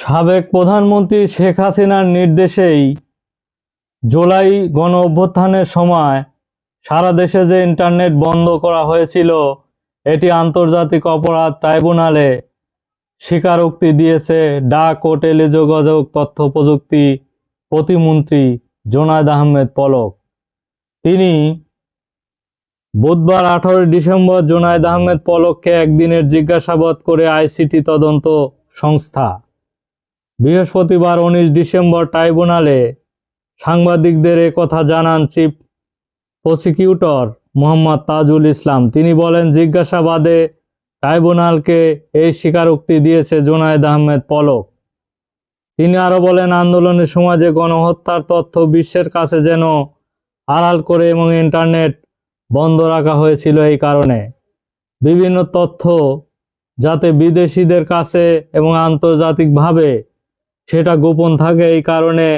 সাবেক প্রধানমন্ত্রী শেখ হাসিনার নির্দেশেই জুলাই গণ অভ্যুত্থানের সময় সারা দেশে যে ইন্টারনেট বন্ধ করা হয়েছিল, এটি আন্তর্জাতিক অপরাধ ট্রাইব্যুনালে স্বীকারোক্তি দিয়েছে ডাক ও টেলিযোগাযোগ তথ্য প্রযুক্তি প্রতিমন্ত্রী জোনায়দ আহমেদ পলক। তিনি বুধবার আঠারোই ডিসেম্বর জোনায়দ আহমেদ পলককে একদিনের জিজ্ঞাসাবাদ করে আইসিটি তদন্ত সংস্থা বৃহস্পতিবার উনিশ ডিসেম্বর ট্রাইব্যুনালে সাংবাদিকদের কথা জানান চিফ প্রসিকিউটর মোহাম্মদ তাজুল ইসলাম। তিনি বলেন, জিজ্ঞাসাবাদে ট্রাইব্যুনালকে এই স্বীকারোক্তি দিয়েছে জোনায়েদ আহমেদ পলক। তিনি আরও বলেন, আন্দোলনের সময় যে গণহত্যার তথ্য বিশ্বের কাছে যেন আড়াল করে এবং ইন্টারনেট বন্ধ রাখা হয়েছিল এই কারণে। বিভিন্ন তথ্য যাতে বিদেশিদের কাছে এবং আন্তর্জাতিকভাবে সেটা গোপন থাকে এই কারণে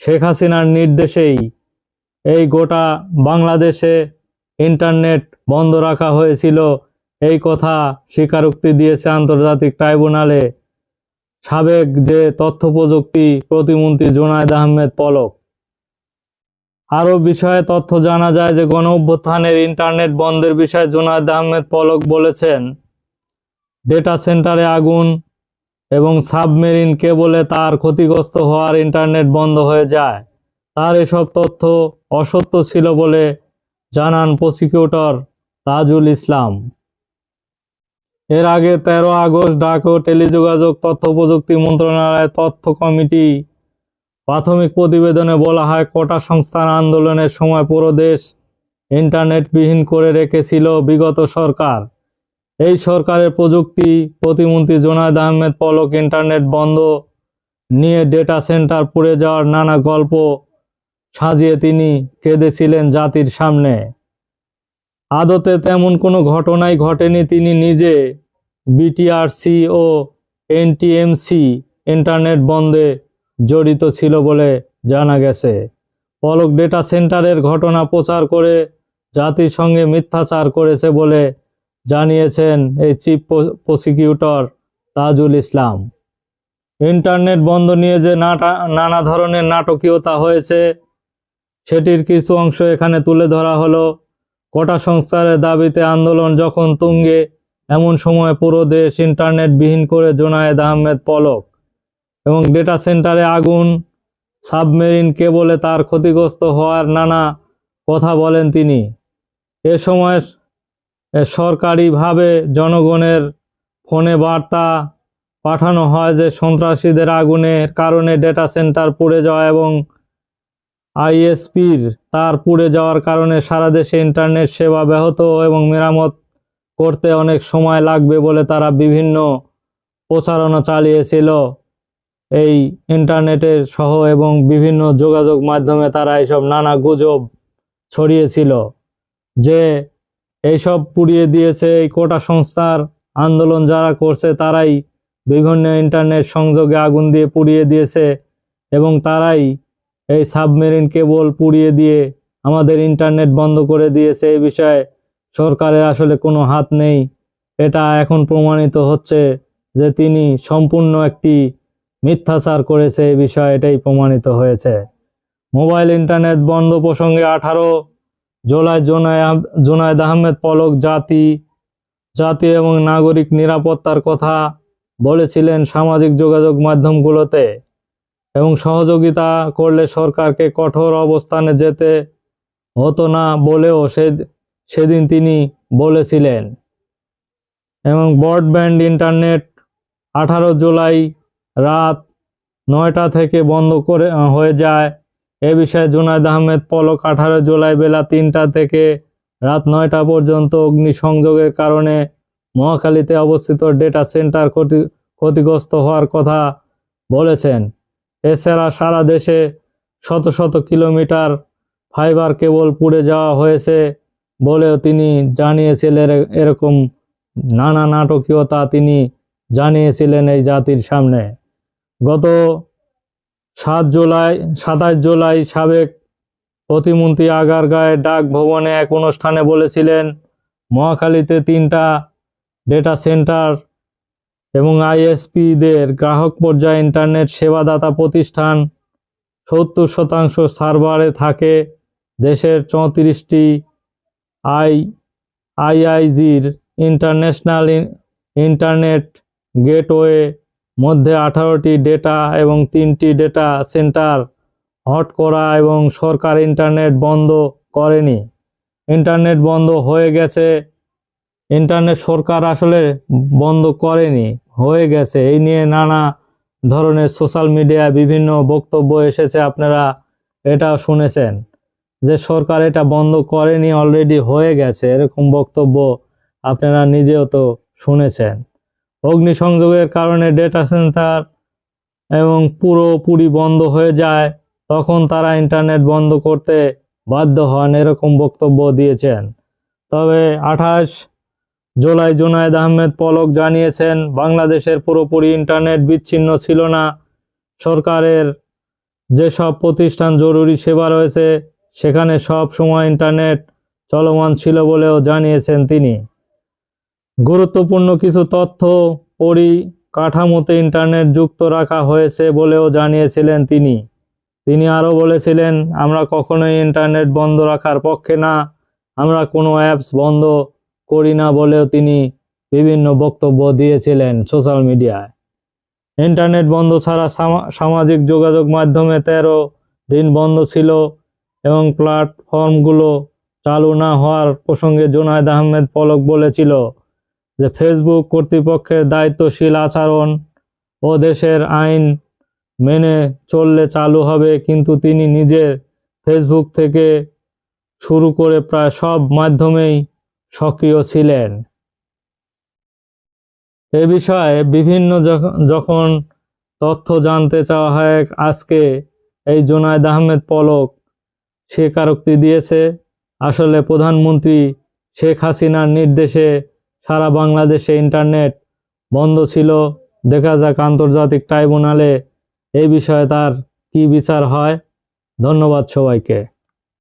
শেখ হাসিনার নির্দেশেই এই গোটা বাংলাদেশে ইন্টারনেট বন্ধ রাখা হয়েছিল। এই কথা স্বীকারোক্তি দিয়েছে আন্তর্জাতিক ট্রাইব্যুনালে সাবেক যে তথ্য প্রযুক্তি প্রতিমন্ত্রী জোনায়েদ আহমেদ পলক। আরও বিষয়ে তথ্য জানা যায় যে গণ অভ্যুত্থানের ইন্টারনেট বন্ধের বিষয়ে জোনায়েদ আহমেদ পলক বলেছেন ডেটা সেন্টারে আগুন এবং সাবমেরিন কেবলে তার ক্ষতিগ্রস্ত হওয়ার ইন্টারনেট বন্ধ হয়ে যায়। তার এসব তথ্য অসত্য ছিল বলে জানান প্রসিকিউটর তাজুল ইসলাম। এর আগে তেরো আগস্ট ডাক ও টেলিযোগাযোগ তথ্য প্রযুক্তি মন্ত্রণালয়ের তথ্য কমিটি প্রাথমিক প্রতিবেদনে বলা হয়, কোটা সংস্থার আন্দোলনের সময় পুরো দেশ ইন্টারনেটবিহীন করে রেখেছিল বিগত সরকার। এই সরকারের প্রযুক্তি, প্রতিমন্ত্রী জোনায়দ আহমেদ পলক ইন্টারনেট বন্ধ, নিয়ে ডেটা সেন্টার পুড়ে যাওয়ার নানা গল্প সাজিয়ে তিনি কেঁদেছিলেন জাতির সামনে। আদতে তেমন কোনো ঘটনাই ঘটেনি তিনি নিজে। বিটিআরসি ও এনটিএমসি ইন্টারনেট বন্ধে জড়িত ছিল বলে জানা গেছে। পলক ডেটা সেন্টারের ঘটনা প্রচার করে জাতির সঙ্গে মিথ্যাচার করেছে বলে জানিয়েছেন এই chief prosecutor Tajul Islam. Internet বন্ধ নিয়ে যে নানা ধরনের নাটকীয়তা হয়েছে, সেটির কিছু অংশ এখানে তুলে ধরা হলো। কোটা সংস্কারের দাবিতে আন্দোলন যখন তুঙ্গে, এমন সময় পুরো দেশ ইন্টারনেটবিহীন করে জোনায়েদ আহমেদ পলক এবং ডেটা সেন্টারে আগুন, সাবমেরিন কেবলে তার ক্ষতিগ্রস্ত হওয়ার নানা কথা বলেন তিনি। এ সময় সরকারিভাবে জনগণের ফোনে বার্তা পাঠানো হয় যে সন্ত্রাসীদের আগুনের কারণে ডেটা সেন্টার পুড়ে যাওয়া এবং আইএসপির তার পুড়ে যাওয়ার কারণে সারা দেশে ইন্টারনেট সেবা ব্যাহত এবং মেরামত করতে অনেক সময় লাগবে বলে তারা বিভিন্ন প্রচারণা চালিয়েছিল। এই ইন্টারনেটের সহ এবং বিভিন্ন যোগাযোগ মাধ্যমে তারা এইসব নানা গুজব ছড়িয়েছিল। যে এইসব পুড়িয়ে দিয়েছে এই কোটা সংস্থার আন্দোলন যারা করছে, তারাই বিভিন্ন ইন্টারনেট সংযোগে আগুন দিয়ে পুড়িয়ে দিয়েছে এবং তারাই এই সাবমেরিন কেবল পুড়িয়ে দিয়ে আমাদের ইন্টারনেট বন্ধ করে দিয়েছে। এই বিষয়ে সরকারের আসলে কোনো হাত নেই। এটা এখন প্রমাণিত হচ্ছে যে তিনি সম্পূর্ণ একটি মিথ্যাচার করেছে। এই বিষয়ে এটাই প্রমাণিত হয়েছে। মোবাইল ইন্টারনেট বন্ধ প্রসঙ্গে আঠারো জুলাই জোনায় জোনায়েদ আহমেদ পলক জাতি জাতি এবং নাগরিক নিরাপত্তার কথা বলেছিলেন সামাজিক যোগাযোগ মাধ্যমগুলোতে এবং সহযোগিতা করলে সরকারকে কঠোর অবস্থানে যেতে হতো না বলেও সে, সেদিন তিনি বলেছিলেন। এবং ব্রডব্যান্ড ইন্টারনেট আঠারো জুলাই রাত নয়টা থেকে বন্ধ করে হয়ে যায়। এ বিষয়ে জুনায়দ আহমেদ পলক আঠারো জুলাই বেলা তিনটা থেকে রাত নয়টা পর্যন্ত অগ্নিসংযোগের কারণে মহাখালীতে অবস্থিত ডেটা সেন্টার ক্ষতি, ক্ষতিগ্রস্ত হওয়ার কথা বলেছেন। এছাড়া সারা দেশে শত শত কিলোমিটার ফাইবার কেবল পুড়ে যাওয়া হয়েছে বলেও তিনি জানিয়েছিলেন। এর- এরকম নানা নাটকীয়তা তিনি জানিয়েছিলেন এই জাতির সামনে। গত সাত জুলাই, সাতাশ জুলাই সাবেক প্রতিমন্ত্রী আগারগাঁয়ে ডাক ভবনে এক অনুষ্ঠানে বলেছিলেন, মহাখালীতে তিনটা ডেটা সেন্টার এবং আইএসপিদের গ্রাহক পর্যায়ে ইন্টারনেট সেবাদাতা প্রতিষ্ঠান সত্তর শতাংশ সার্ভারে থাকে। দেশের চৌত্রিশটি আই, আইআইজির ইন্টারন্যাশনাল ইন- ইন্টারনেট গেটওয়ে মধ্যে আঠারোটি ডেটা এবং তিনটি ডেটা সেন্টার হট করা এবং সরকার ইন্টারনেট বন্ধ করেনি। ইন্টারনেট বন্ধ হয়ে গেছে ইন্টারনেট সরকার আসলে বন্ধ করেনি, হয়ে গেছে। এই নিয়ে নানা ধরনের সোশ্যাল মিডিয়ায় বিভিন্ন বক্তব্য এসেছে, আপনারা এটা শুনেছেন। যে সরকার এটা বন্ধ করেনি অলরেডি হয়ে গেছে, এরকম বক্তব্য আপনারা নিজেও তো শুনেছেন। অগ্নিসংযোগের কারণে ডেটা সেন্টার এবং পুরোপুরি বন্ধ হয়ে যায়, তখন তারা ইন্টারনেট বন্ধ করতে বাধ্য হন এরকম বক্তব্য দিয়েছেন। তবে আঠাশ জুলাই জুনায়েদ আহমেদ পলক জানিয়েছেন, বাংলাদেশের পুরোপুরি ইন্টারনেট বিচ্ছিন্ন ছিল না। সরকারের যেসব প্রতিষ্ঠান জরুরি সেবা রয়েছে, সেখানে সব সময় ইন্টারনেট চলমান ছিল বলেও জানিয়েছেন তিনি। গুরুত্বপূর্ণ কিছু তথ্য পরিকাঠামোতে ইন্টারনেট যুক্ত রাখা হয়েছে বলেও জানিয়েছিলেন তিনি। তিনি আরও বলেছিলেন, আমরা কখনোই ইন্টারনেট বন্ধ রাখার পক্ষে না, আমরা কোনো অ্যাপস বন্ধ করি না বলেও তিনি বিভিন্ন বক্তব্য দিয়েছিলেন সোশ্যাল মিডিয়ায়। ইন্টারনেট বন্ধ ছাড়া সামা- সামাজিক যোগাযোগ মাধ্যমে তেরো দিন বন্ধ ছিল এবং প্ল্যাটফর্মগুলো চালু না হওয়ার প্রসঙ্গে জোনায়েদ আহমেদ পলক বলেছিল। যে ফেসবুক কর্তৃপক্ষের দায়িত্বশীল আচরণ ও দেশের আইন মেনে চললে চালু হবে, কিন্তু তিনি নিজে ফেসবুক থেকে শুরু করে প্রায় সব মাধ্যমেই সক্রিয় ছিলেন। এ বিষয়ে বিভিন্ন যখ- যখন তথ্য জানতে চাওয়া হয়, আজকে এই জোনায়েদ আহমেদ পলক স্বীকারোক্তি দিয়েছে। আসলে প্রধানমন্ত্রী শেখ হাসিনার নির্দেশে সারা বাংলাদেশে ইন্টারনেট বন্ধ ছিল। দেখা যাক আন্তর্জাতিক ট্রাইব্যুনালে এই বিষয়ে তার কি বিচার হয়। ধন্যবাদ সবাইকে।